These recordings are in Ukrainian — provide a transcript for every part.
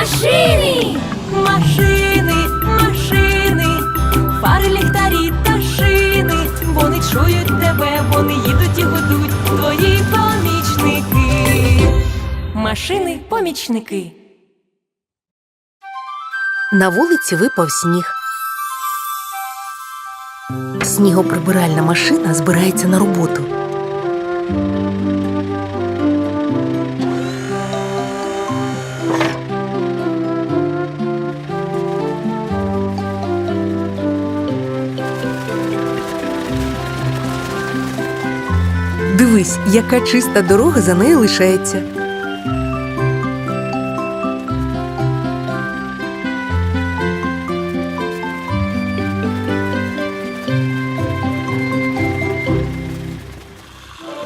Машини, машини, машини, фари, ліхтарі та шини. Вони чують тебе, вони їдуть і гудуть. Твої помічники. Машини помічники. На вулиці випав сніг. Снігоприбиральна машина збирається на роботу. Дивись, яка чиста дорога за нею лишається.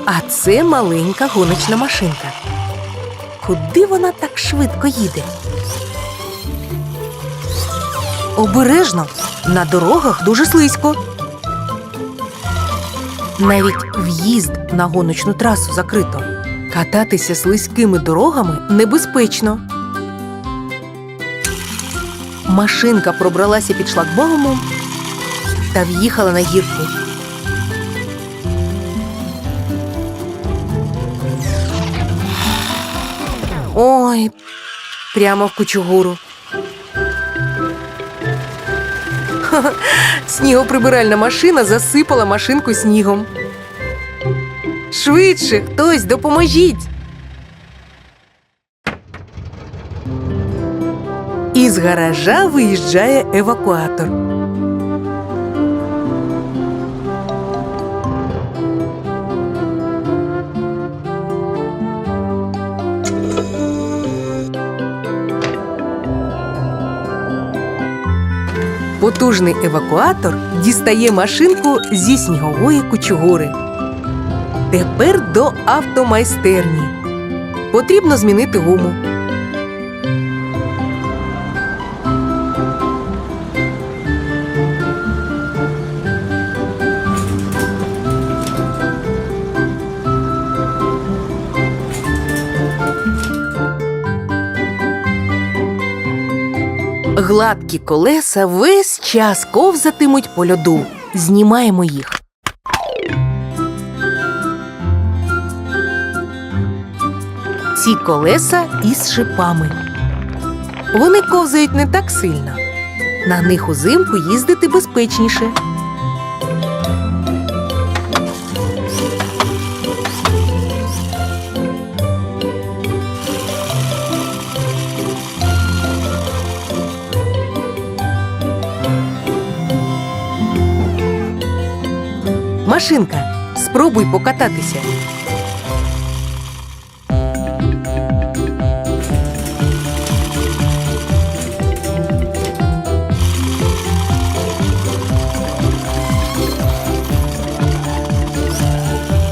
А це маленька гоночна машинка. Куди вона так швидко їде? Обережно, на дорогах дуже слизько. Навіть в'їзд на гоночну трасу закрито. Кататися слизькими дорогами небезпечно. Машинка пробралася під шлагбаумом та в'їхала на гірку. Ой, прямо в кучугуру. Снігоприбиральна машина засипала машинку снігом. Швидше, хтось допоможіть. Із гаража виїжджає евакуатор. Потужний евакуатор дістає машинку зі снігової кучугури. Тепер до автомайстерні. Потрібно змінити гуму. Гладкі колеса весь час ковзатимуть по льоду. Знімаємо їх. Ці колеса із шипами. Вони ковзають не так сильно. На них узимку їздити безпечніше. Машинка, спробуй покататися.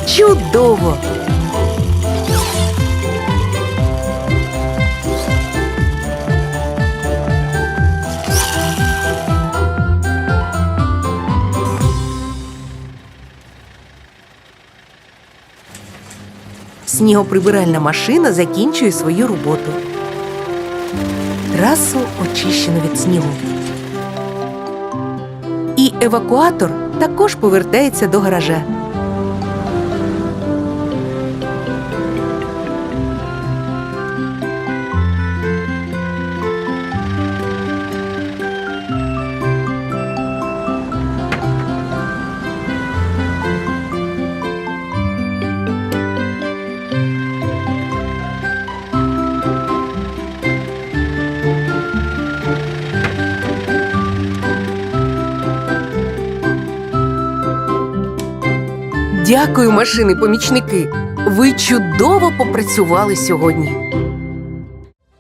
Чудово! Снігоприбиральна машина закінчує свою роботу. Трасу очищено від снігу. І евакуатор також повертається до гаража. Дякую, машини-помічники. Ви чудово попрацювали сьогодні.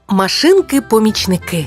Машинки-помічники.